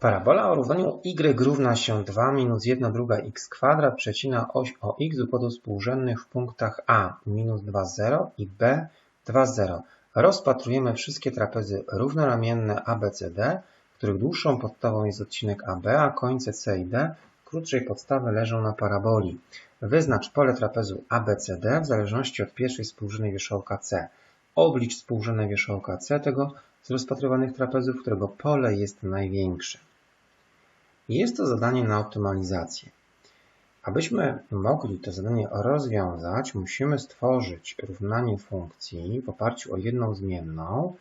Parabola o równaniu y równa się 2 minus 1 druga x kwadrat przecina oś o x układu współrzędnych w punktach a minus 2, 0 i b 2, 0. Rozpatrujemy wszystkie trapezy równoramienne ABCD, których dłuższą podstawą jest odcinek AB, a końce C i D krótszej podstawy leżą na paraboli. Wyznacz pole trapezu ABCD w zależności od pierwszej współrzędnej wierzchołka C. Oblicz współrzędne wierzchołka C tego z rozpatrywanych trapezów, którego pole jest największe. Jest to zadanie na optymalizację. Abyśmy mogli to zadanie rozwiązać, musimy stworzyć równanie funkcji w oparciu o jedną zmienną,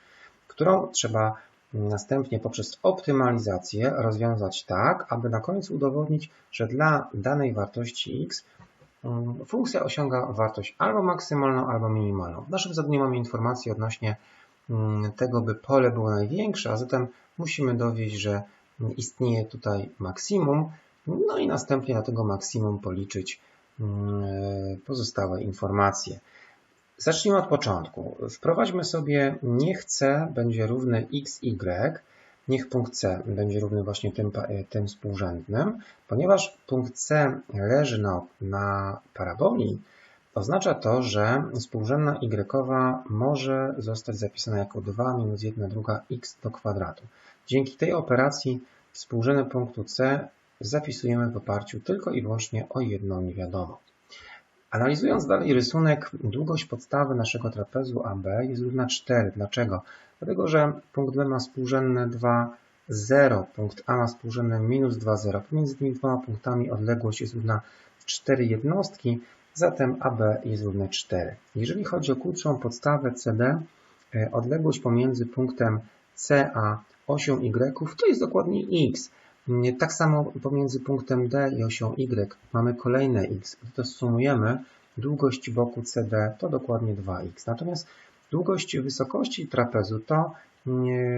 którą trzeba następnie poprzez optymalizację rozwiązać tak, aby na końcu udowodnić, że dla danej wartości x mm, funkcja osiąga wartość albo maksymalną, albo minimalną. W naszym zadaniu mamy informację odnośnie mm, tego, by pole było największe, a zatem musimy dowieść, że istnieje tutaj maksimum, no i następnie na tego maksimum policzyć mm, pozostałe informacje. Zacznijmy od początku. Wprowadźmy sobie niech c będzie równy xy, niech punkt c będzie równy właśnie tym, tym współrzędnym. Ponieważ punkt c leży na, na paraboli, oznacza to, że współrzędna y może zostać zapisana jako 2 minus 1 druga x do kwadratu. Dzięki tej operacji współrzędne punktu C zapisujemy w oparciu tylko i wyłącznie o jedną niewiadomą. Analizując dalej rysunek, długość podstawy naszego trapezu AB jest równa 4. Dlaczego? Dlatego, że punkt B ma współrzędne 2, 0, punkt A ma współrzędne minus 2, 0. Pomiędzy tymi dwoma punktami odległość jest równa 4 jednostki, zatem AB jest równe 4. Jeżeli chodzi o krótszą podstawę CD, e, odległość pomiędzy punktem C a osią y to jest dokładnie x. Tak samo pomiędzy punktem D i osią y mamy kolejne x. Gdy to sumujemy, długość boku CD to dokładnie 2x. Natomiast długość wysokości trapezu to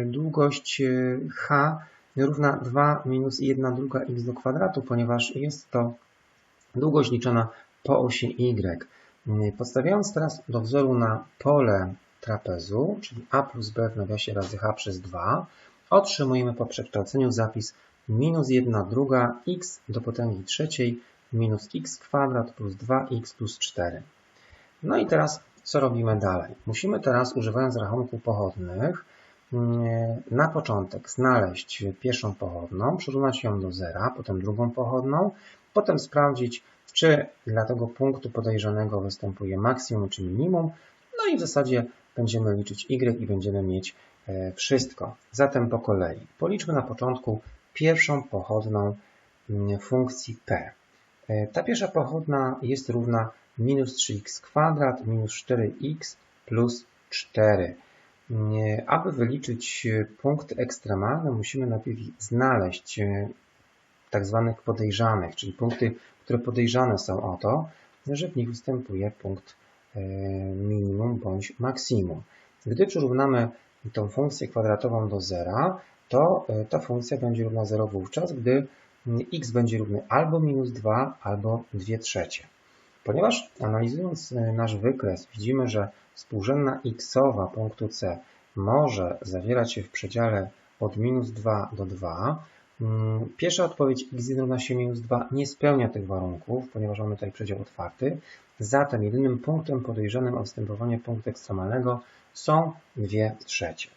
długość e, h równa 2 minus 1 druga x do kwadratu, ponieważ jest to długość liczona po osi y. Podstawiając teraz do wzoru na pole trapezu, czyli a plus b w nawiasie razy h przez 2, otrzymujemy po przekształceniu zapis minus 1 druga x do potęgi trzeciej minus x kwadrat plus 2x plus 4. No i teraz co robimy dalej? Musimy teraz używając rachunków pochodnych mm, na początek znaleźć pierwszą pochodną, przyrównać ją do zera, potem drugą pochodną, potem sprawdzić, czy dla tego punktu podejrzanego występuje maksimum czy minimum, no i w zasadzie będziemy liczyć y i będziemy mieć wszystko. Zatem po kolei. Policzmy na początku pierwszą pochodną mm, funkcji p. E, ta pierwsza pochodna jest równa minus 3x kwadrat minus 4x plus 4. Mm, aby wyliczyć punkt ekstremalny, musimy najpierw znaleźć e, tak zwanych podejrzanych, czyli punkty, które podejrzane są o to, że w nich występuje punkt minimum bądź maksimum. Gdy przyrównamy tą funkcję kwadratową do zera, to e, ta funkcja będzie równa 0 wówczas, gdy x będzie równy albo minus 2, albo 2 trzecie. Ponieważ analizując e, nasz wykres widzimy, że współrzędna xowa punktu C może zawierać się w przedziale od minus 2 do 2, mm, pierwsza odpowiedź x równa się minus 2 nie spełnia tych warunków, ponieważ mamy tutaj przedział otwarty. Zatem jedynym punktem podejrzanym o występowanie punktu ekstremalnego są 2 trzecie.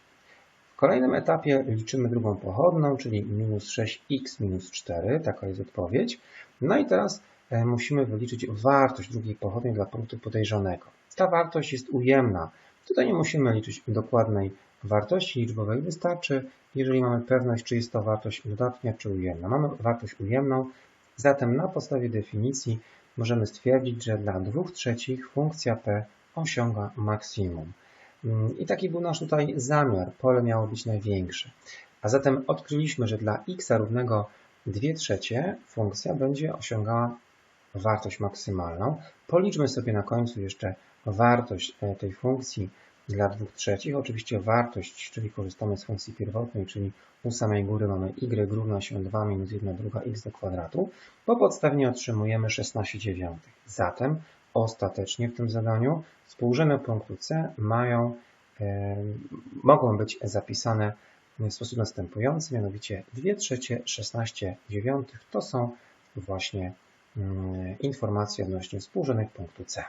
W kolejnym etapie liczymy drugą pochodną, czyli minus 6x minus 4, taka jest odpowiedź. No i teraz e, musimy wyliczyć wartość drugiej pochodnej dla punktu podejrzanego. Ta wartość jest ujemna. Tutaj nie musimy liczyć dokładnej wartości liczbowej. Wystarczy, jeżeli mamy pewność, czy jest to wartość dodatnia, czy ujemna. Mamy wartość ujemną, zatem na podstawie definicji możemy stwierdzić, że dla 2 trzecich funkcja p osiąga maksimum. Mm, I taki był nasz tutaj zamiar. Pole miało być największe. A zatem odkryliśmy, że dla x równego 2 trzecie funkcja będzie osiągała wartość maksymalną. Policzmy sobie na końcu jeszcze wartość e, tej funkcji dla 2 trzecich. Oczywiście wartość, czyli korzystamy z funkcji pierwotnej, czyli u samej góry mamy y równa się 2 minus 1 druga x do kwadratu. Po podstawieniu otrzymujemy 16 dziewiątych. Zatem Ostatecznie w tym zadaniu współrzędne punktu C mają, e, mogą być zapisane w sposób następujący, mianowicie 2 trzecie 16 dziewiątych to są właśnie mm, informacje odnośnie współrzędnych punktu C.